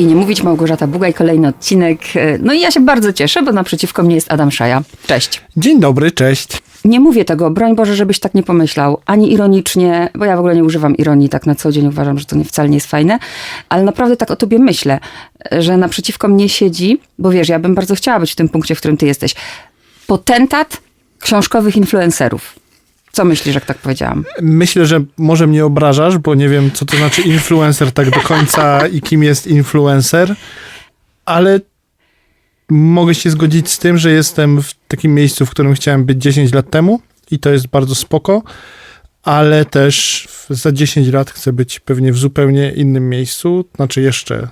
Lepiej nie mówić, Małgorzata Bugaj, kolejny odcinek. No i ja się bardzo cieszę, bo naprzeciwko mnie jest Adam Szaja. Cześć. Dzień dobry, cześć. Nie mówię tego, broń Boże, żebyś tak nie pomyślał, ani ironicznie, bo ja w ogóle nie używam ironii tak na co dzień, uważam, że to nie, wcale nie jest fajne, ale naprawdę tak o tobie myślę, że naprzeciwko mnie siedzi, bo wiesz, ja bym bardzo chciała być w tym punkcie, w którym ty jesteś, potentat książkowych influencerów. Co myślisz, jak tak powiedziałam? Myślę, że może mnie obrażasz, bo nie wiem, co to znaczy influencer tak do końca i kim jest influencer, ale mogę się zgodzić z tym, że jestem w takim miejscu, w którym chciałem być 10 lat temu i to jest bardzo spoko, ale też za 10 lat chcę być pewnie w zupełnie innym miejscu, znaczy jeszcze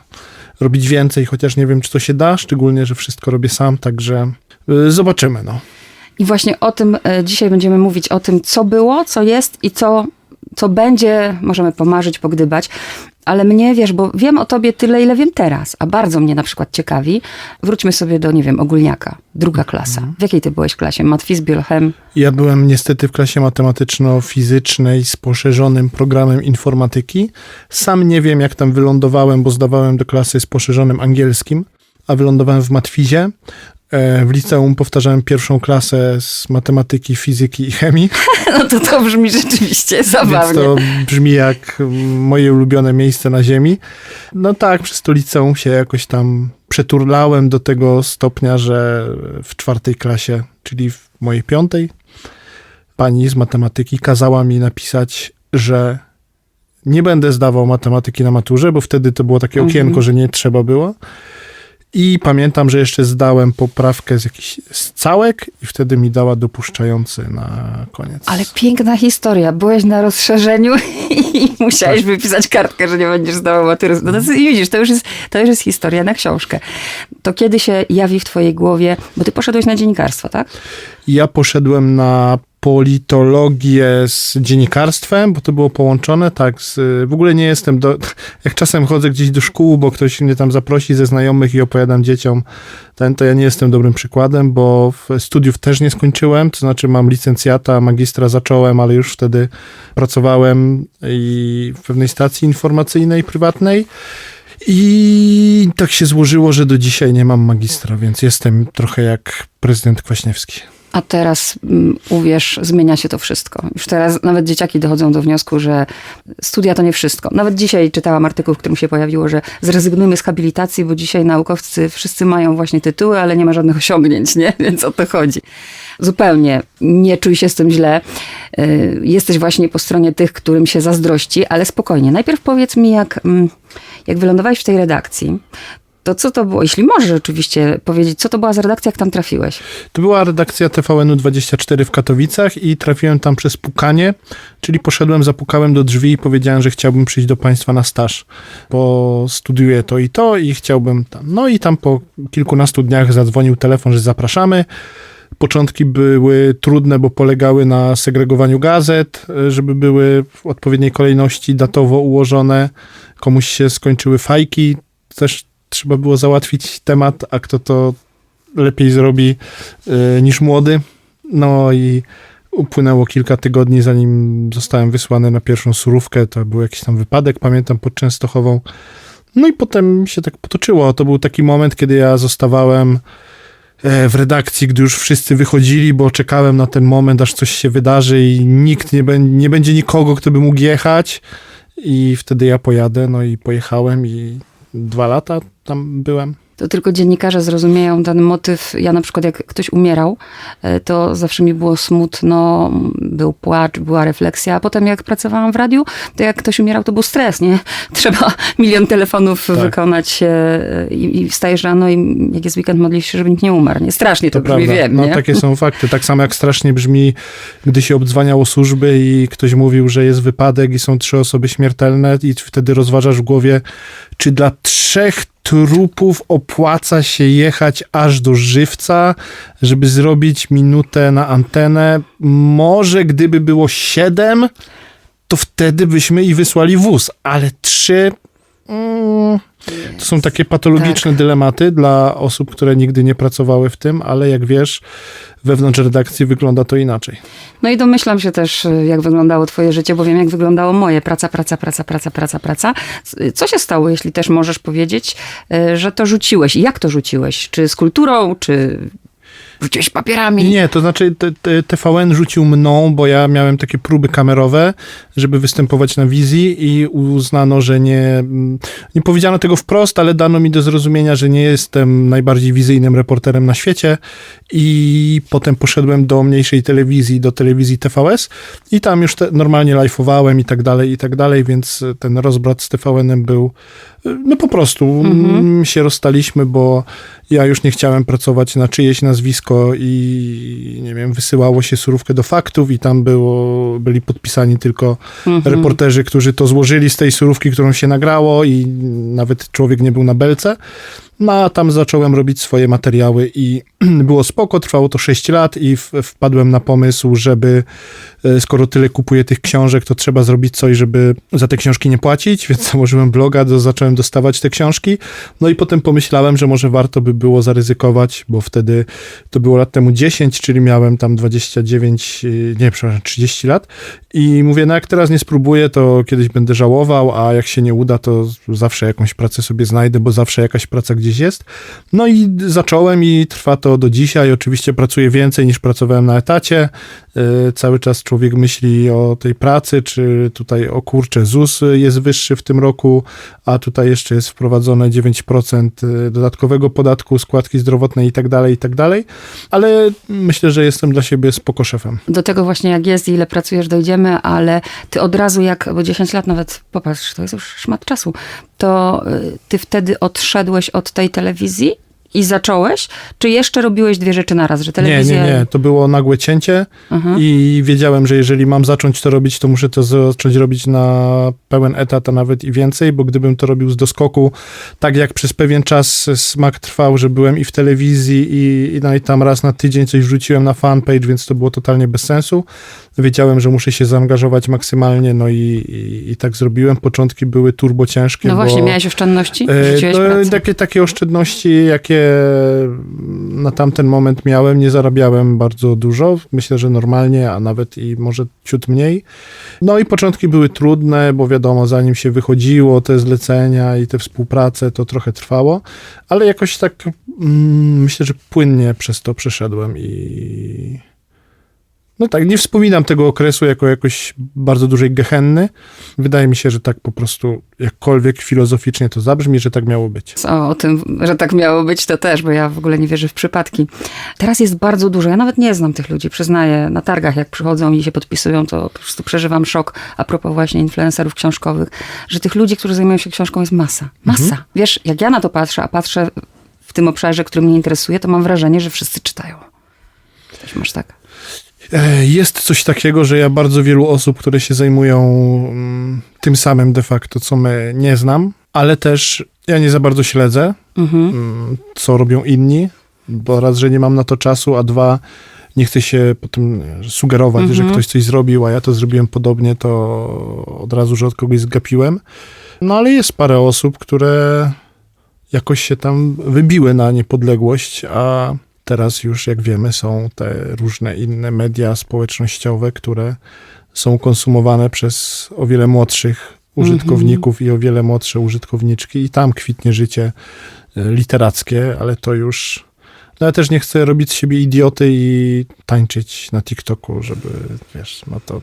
robić więcej, chociaż nie wiem, czy to się da, szczególnie, że wszystko robię sam, także y, zobaczymy, no. I właśnie o tym e, dzisiaj będziemy mówić, o tym, co było, co jest i co, co będzie. Możemy pomarzyć, pogdybać. Ale mnie, wiesz, bo wiem o tobie tyle, ile wiem teraz, a bardzo mnie na przykład ciekawi. Wróćmy sobie do, nie wiem, ogólniaka, druga klasa. W jakiej ty byłeś klasie? Matwiz, biolchem? Ja byłem niestety w klasie matematyczno-fizycznej z poszerzonym programem informatyki. Sam nie wiem, jak tam wylądowałem, bo zdawałem do klasy z poszerzonym angielskim, a wylądowałem w matwizie. E, W liceum powtarzałem pierwszą klasę z matematyki, fizyki i chemii, No to to brzmi rzeczywiście więc zabawnie. to brzmi jak moje ulubione miejsce na ziemi. No tak, przez to liceum się jakoś tam przeturlałem do tego stopnia, że w czwartej klasie, czyli w mojej piątej, pani z matematyki kazała mi napisać, że nie będę zdawał matematyki na maturze, bo wtedy to było takie Mhm. okienko, że nie trzeba było. I pamiętam, że jeszcze zdałem poprawkę z jakichś z całek i wtedy mi dała dopuszczający na koniec. Ale piękna historia. Byłeś na rozszerzeniu i musiałeś wypisać kartkę, że nie będziesz zdawał matury. No to widzisz, to już, jest, to już jest historia na książkę. To kiedy się jawi w twojej głowie, bo ty poszedłeś na dziennikarstwo, tak? Ja poszedłem na politologię z dziennikarstwem, bo to było połączone, tak, z, w ogóle nie jestem, do, jak czasem chodzę gdzieś do szkół, bo ktoś mnie tam zaprosi ze znajomych i opowiadam dzieciom, ten, to ja nie jestem dobrym przykładem, bo studiów też nie skończyłem, to znaczy mam licencjata, magistra zacząłem, ale już wtedy pracowałem i w pewnej stacji informacyjnej, prywatnej i tak się złożyło, że do dzisiaj nie mam magistra, więc jestem trochę jak prezydent Kwaśniewski. A teraz, mm, uwierz, zmienia się to wszystko. Już teraz nawet dzieciaki dochodzą do wniosku, że studia to nie wszystko. Nawet dzisiaj czytałam artykuł, w którym się pojawiło, że zrezygnujmy z habilitacji, bo dzisiaj naukowcy wszyscy mają właśnie tytuły, ale nie ma żadnych osiągnięć, nie? Więc o to chodzi. Zupełnie nie czuj się z tym źle. Y, Jesteś właśnie po stronie tych, którym się zazdrości, ale spokojnie. Najpierw powiedz mi, jak, mm, jak wylądowałeś w tej redakcji, to co to było? Jeśli możesz oczywiście powiedzieć, co to była za redakcja, jak tam trafiłeś? To była redakcja TVN-u 24 w Katowicach i trafiłem tam przez pukanie, czyli poszedłem, zapukałem do drzwi i powiedziałem, że chciałbym przyjść do państwa na staż, bo studiuję to i to i chciałbym tam. No i tam po kilkunastu dniach zadzwonił telefon, że zapraszamy. Początki były trudne, bo polegały na segregowaniu gazet, żeby były w odpowiedniej kolejności datowo ułożone. Komuś się skończyły fajki, też trzeba było załatwić temat, a kto to lepiej zrobi y, niż młody. No i upłynęło kilka tygodni, zanim zostałem wysłany na pierwszą surówkę. To był jakiś tam wypadek, pamiętam, pod Częstochową. No i potem się tak potoczyło. To był taki moment, kiedy ja zostawałem e, w redakcji, gdy już wszyscy wychodzili, bo czekałem na ten moment, aż coś się wydarzy i nikt nie, nie będzie nikogo, kto by mógł jechać. I wtedy ja pojadę, no i pojechałem i dwa lata tam byłem. To tylko dziennikarze zrozumieją ten motyw. Ja na przykład jak ktoś umierał, e, to zawsze mi było smutno, był płacz, była refleksja, a potem jak pracowałam w radiu, to jak ktoś umierał, to był stres, nie? Trzeba milion telefonów Tak. wykonać e, i, i wstajesz rano i jak jest weekend modlisz się, żeby nikt nie umarł, nie? Strasznie to, brzmi, wiem, no nie? takie są fakty. Tak samo jak strasznie brzmi, gdy się obdzwaniało służby i ktoś mówił, że jest wypadek i są trzy osoby śmiertelne i wtedy rozważasz w głowie, czy dla trzech trupów opłaca się jechać aż do żywca, żeby zrobić minutę na antenę. Może gdyby było siedem, to wtedy byśmy i wysłali wóz, ale trzy To są takie patologiczne dylematy dla osób, które nigdy nie pracowały w tym, ale jak wiesz, wewnątrz redakcji wygląda to inaczej. No i domyślam się też, jak wyglądało twoje życie, bo wiem, jak wyglądało moje. Praca, praca, praca, praca, praca, praca. Co się stało, jeśli też możesz powiedzieć, y, że to rzuciłeś? I jak to rzuciłeś? Czy z kulturą, czy rzuciłeś papierami? Nie, to znaczy te, te, TVN rzucił mną, bo ja miałem takie próby kamerowe, żeby występować na wizji i uznano, że nie, nie powiedziano tego wprost, ale dano mi do zrozumienia, że nie jestem najbardziej wizyjnym reporterem na świecie i potem poszedłem do mniejszej telewizji, do telewizji TVS i tam już te, normalnie live'owałem i tak dalej, i tak dalej, więc ten rozbrat z TVN-em był, no po prostu mm, się rozstaliśmy, bo ja już nie chciałem pracować na czyjeś nazwisko i nie wiem, wysyłało się surówkę do faktów i tam było, byli podpisani tylko Mhm. reporterzy, którzy to złożyli z tej surówki, którą się nagrało i nawet człowiek nie był na belce. No a tam zacząłem robić swoje materiały i było spoko, trwało to 6 lat i wpadłem na pomysł, żeby e, skoro tyle kupuję tych książek, to trzeba zrobić coś, żeby za te książki nie płacić, więc założyłem bloga, do, zacząłem dostawać te książki. No i potem pomyślałem, że może warto by było zaryzykować, bo wtedy to było lat temu 10, czyli miałem tam 29, y, nie, przepraszam, 30 lat i mówię, no jak teraz nie spróbuję, to kiedyś będę żałował, a jak się nie uda, to zawsze jakąś pracę sobie znajdę, bo zawsze jakaś praca gdzieś jest. No i zacząłem i trwa to do dzisiaj. Oczywiście pracuję więcej niż pracowałem na etacie. Yy, Cały czas człowiek myśli o tej pracy, czy tutaj o kurczę, ZUS jest wyższy w tym roku, a tutaj jeszcze jest wprowadzone 9% dodatkowego podatku, składki zdrowotnej i tak dalej, i tak dalej. Ale myślę, że jestem dla siebie spoko szefem. Do tego właśnie jak jest ile pracujesz dojdziemy, ale ty od razu jak, bo 10 lat nawet, popatrz, to jest już szmat czasu, to y, ty wtedy odszedłeś od tej telewizji i zacząłeś, czy jeszcze robiłeś dwie rzeczy naraz, że Nie, telewizja... nie, nie. To było nagłe cięcie Aha. i wiedziałem, że jeżeli mam zacząć to robić, to muszę to zacząć robić na pełen etat, a nawet i więcej, bo gdybym to robił z doskoku, tak jak przez pewien czas smak trwał, że byłem i w telewizji i, i, no i tam raz na tydzień coś wrzuciłem na fanpage, więc to było totalnie bez sensu. Wiedziałem, że muszę się zaangażować maksymalnie, no i, i, i tak zrobiłem. Początki były turbo ciężkie. No bo... właśnie, miałeś oszczędności? E, Rzuciłeś no, pracę? takie, takie oszczędności, jakie na tamten moment miałem, nie zarabiałem bardzo dużo. Myślę, że normalnie, a nawet i może ciut mniej. No i początki były trudne, bo wiadomo, zanim się wychodziło, te zlecenia i te współprace, to trochę trwało, ale jakoś tak mm, myślę, że płynnie przez to przeszedłem i. No tak, nie wspominam tego okresu jako jakoś bardzo dużej gehenny. Wydaje mi się, że tak po prostu, jakkolwiek filozoficznie to zabrzmi, że tak miało być. O, o tym, że tak miało być, to też, bo ja w ogóle nie wierzę w przypadki. Teraz jest bardzo dużo, ja nawet nie znam tych ludzi, przyznaję, na targach jak przychodzą i się podpisują, to po prostu przeżywam szok a propos właśnie influencerów książkowych, że tych ludzi, którzy zajmują się książką jest masa. Masa. Wiesz, jak ja na to patrzę, a patrzę w tym obszarze, który mnie interesuje, to mam wrażenie, że wszyscy czytają. Też masz tak? E, Jest coś takiego, że ja bardzo wielu osób, które się zajmują mm, tym samym de facto, co my, nie znam, ale też ja nie za bardzo śledzę, Mhm. mm, co robią inni, bo raz, że nie mam na to czasu, a dwa, nie chcę się potem sugerować, że Mhm. ktoś coś zrobił, a ja to zrobiłem podobnie, to od razu, że od kogoś zgapiłem. No ale jest parę osób, które jakoś się tam wybiły na niepodległość, a teraz już, jak wiemy, są te różne inne media społecznościowe, które są konsumowane przez o wiele młodszych użytkowników i o wiele młodsze użytkowniczki i tam kwitnie życie e, literackie, ale to już... No ja też nie chcę robić z siebie idioty i tańczyć na TikToku, żeby, wiesz, no to...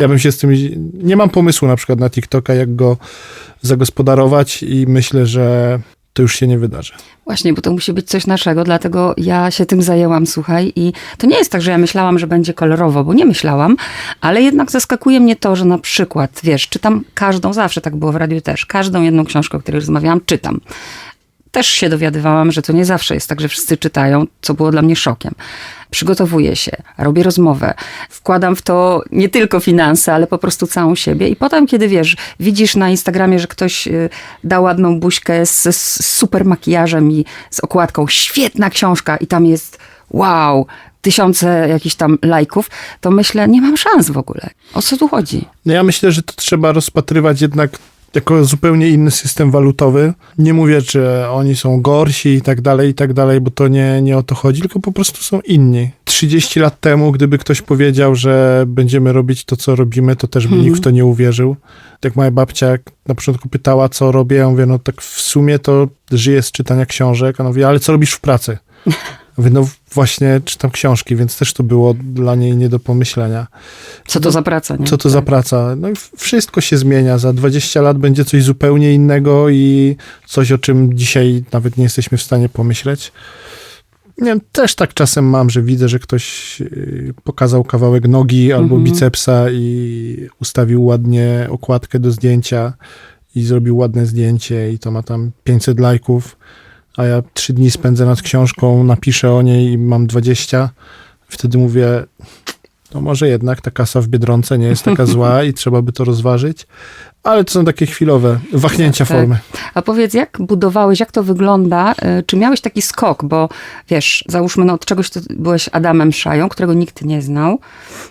Ja bym się z tym... Nie mam pomysłu na przykład na TikToka, jak go zagospodarować i myślę, że to już się nie wydarzy. Właśnie, bo to musi być coś naszego, dlatego ja się tym zajęłam, słuchaj. I to nie jest tak, że ja myślałam, że będzie kolorowo, bo nie myślałam, ale jednak zaskakuje mnie to, że na przykład, wiesz, czytam każdą, zawsze tak było w radiu też, każdą jedną książkę, o której rozmawiałam, czytam. Też się dowiadywałam, że to nie zawsze jest tak, że wszyscy czytają, co było dla mnie szokiem. Przygotowuję się, robię rozmowę, wkładam w to nie tylko finanse, ale po prostu całą siebie. I potem, kiedy wiesz, widzisz na Instagramie, że ktoś y, da ładną buźkę z, z super makijażem i z okładką, świetna książka, i tam jest wow, tysiące jakichś tam lajków, to myślę, nie mam szans w ogóle. O co tu chodzi? No ja myślę, że to trzeba rozpatrywać jednak jako zupełnie inny system walutowy. Nie mówię, czy oni są gorsi i tak dalej, i tak dalej, bo to nie, nie o to chodzi, tylko po prostu są inni. 30 lat temu, gdyby ktoś powiedział, że będziemy robić to, co robimy, to też by Mhm. nikt w to nie uwierzył. Jak moja babcia na początku pytała, co robię, ja mówię, no tak w sumie to żyję z czytania książek. A ona mówi, ale co robisz w pracy? Mówię, no właśnie czytam książki, więc też to było dla niej nie do pomyślenia. Co to za praca, nie? Co to za Tak. praca? No i wszystko się zmienia. Za 20 lat będzie coś zupełnie innego i coś, o czym dzisiaj nawet nie jesteśmy w stanie pomyśleć. Nie wiem, też tak czasem mam, że widzę, że ktoś yy, pokazał kawałek nogi albo Mhm. bicepsa i ustawił ładnie okładkę do zdjęcia i zrobił ładne zdjęcie i to ma tam 500 lajków, a ja trzy dni spędzę nad książką, napiszę o niej i mam 20. Wtedy mówię, no może jednak ta kasa w Biedronce nie jest taka zła i trzeba by to rozważyć, ale to są takie chwilowe wahnięcia Tak. formy. A powiedz, jak budowałeś, jak to wygląda? y, Czy miałeś taki skok? Bo wiesz, załóżmy, no od czegoś ty byłeś Adamem Szają, którego nikt nie znał.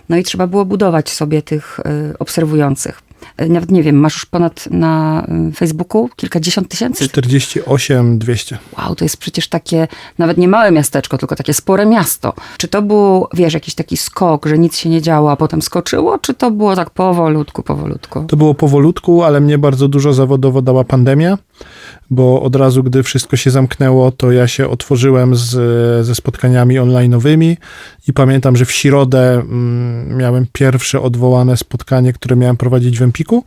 No i trzeba było budować sobie tych y, obserwujących. Y, Nawet nie wiem, masz już ponad na y, Facebooku kilkadziesiąt tysięcy. 48 200. Wow, to jest przecież takie nawet nie małe miasteczko, tylko takie spore miasto. Czy to był, wiesz, jakiś taki skok, że nic się nie działo, a potem skoczyło, czy to było tak powolutku, powolutku? To było powolutku, ale mnie bardzo dużo zawodowo dała pandemia, bo od razu, gdy wszystko się zamknęło, to ja się otworzyłem z, ze spotkaniami online'owymi i pamiętam, że w środę mm, miałem pierwsze odwołane spotkanie, które miałem prowadzić w Empiku.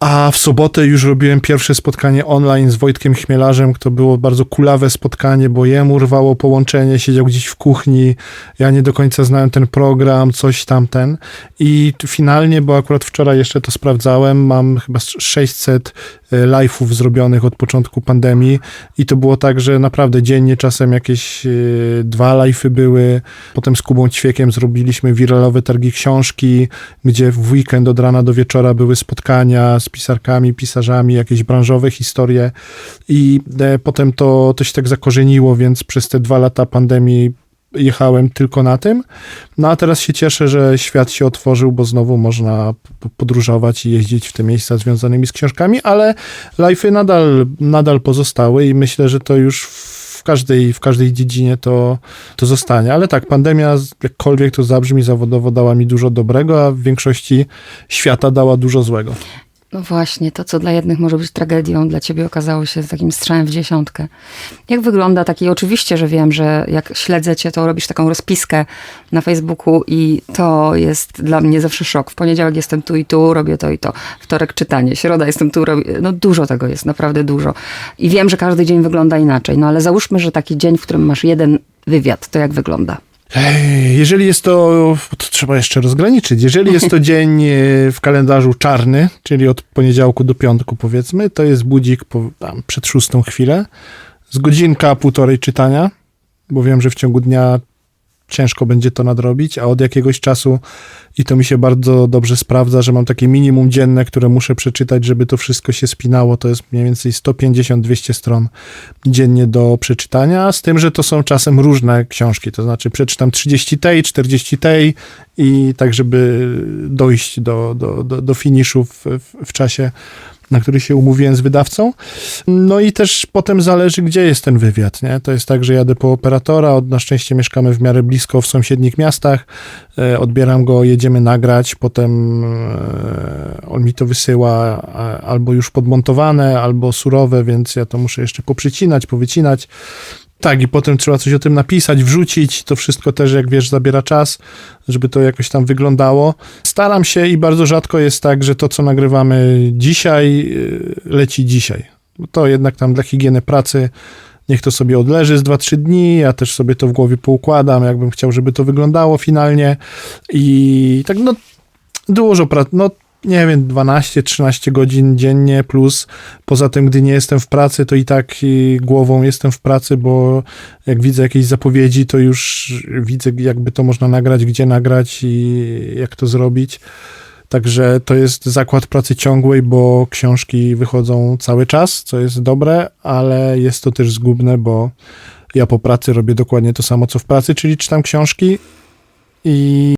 A w sobotę już robiłem pierwsze spotkanie online z Wojtkiem Chmielarzem, to było bardzo kulawe spotkanie, bo jemu rwało połączenie, siedział gdzieś w kuchni, ja nie do końca znałem ten program, coś tamten. I finalnie, bo akurat wczoraj jeszcze to sprawdzałem, mam chyba 600 e, live'ów zrobionych od początku pandemii i to było tak, że naprawdę dziennie czasem jakieś e, dwa live'y były. Potem z Kubą Ćwiekiem zrobiliśmy wiralowe targi książki, gdzie w weekend od rana do wieczora były spotkania z pisarkami, pisarzami, jakieś branżowe historie i e, potem to, to się tak zakorzeniło, więc przez te dwa lata pandemii jechałem tylko na tym. No a teraz się cieszę, że świat się otworzył, bo znowu można podróżować i jeździć w te miejsca związanymi z książkami, ale live'y nadal, nadal pozostały i myślę, że to już w każdej, w każdej dziedzinie to, to zostanie. Ale tak, pandemia, jakkolwiek to zabrzmi zawodowo, dała mi dużo dobrego, a w większości świata dała dużo złego. No właśnie, to co dla jednych może być tragedią, dla ciebie okazało się takim strzałem w dziesiątkę. Jak wygląda taki, oczywiście, że wiem, że jak śledzę cię, to robisz taką rozpiskę na Facebooku i to jest dla mnie zawsze szok. W poniedziałek jestem tu i tu, robię to i to. Wtorek czytanie, środa jestem tu, robię... No dużo tego jest, naprawdę dużo. I wiem, że każdy dzień wygląda inaczej, no ale załóżmy, że taki dzień, w którym masz jeden wywiad, to jak wygląda? Jeżeli jest to, to trzeba jeszcze rozgraniczyć, jeżeli jest to dzień e, w kalendarzu czarny, czyli od poniedziałku do piątku powiedzmy, to jest budzik po, tam, przed szóstą chwilę, z godzinka, półtorej czytania, bo wiem, że w ciągu dnia ciężko będzie to nadrobić, a od jakiegoś czasu i to mi się bardzo dobrze sprawdza, że mam takie minimum dzienne, które muszę przeczytać, żeby to wszystko się spinało. To jest mniej więcej 150-200 stron dziennie do przeczytania, z tym, że to są czasem różne książki, to znaczy przeczytam 30 tej, 40 tej i tak, żeby dojść do, do, do, do finiszu w, w, w czasie, na który się umówiłem z wydawcą. No i też potem zależy, gdzie jest ten wywiad, nie? To jest tak, że jadę po operatora, na szczęście mieszkamy w miarę blisko w sąsiednich miastach, e, odbieram go, jedziemy nagrać, potem e, on mi to wysyła albo już podmontowane, albo surowe, więc ja to muszę jeszcze poprzycinać, powycinać. Tak, i potem trzeba coś o tym napisać, wrzucić. To wszystko też, jak wiesz, zabiera czas, żeby to jakoś tam wyglądało. Staram się i bardzo rzadko jest tak, że to, co nagrywamy dzisiaj, yy, leci dzisiaj. To jednak tam dla higieny pracy niech to sobie odleży z 2-3 dni, ja też sobie to w głowie poukładam, jakbym chciał, żeby to wyglądało finalnie. I tak, no, dużo pracy, no nie wiem, 12-13 godzin dziennie, plus poza tym, gdy nie jestem w pracy, to i tak głową jestem w pracy, bo jak widzę jakieś zapowiedzi, to już widzę, jakby to można nagrać, gdzie nagrać i jak to zrobić. Także to jest zakład pracy ciągłej, bo książki wychodzą cały czas, co jest dobre, ale jest to też zgubne, bo ja po pracy robię dokładnie to samo, co w pracy, czyli czytam książki i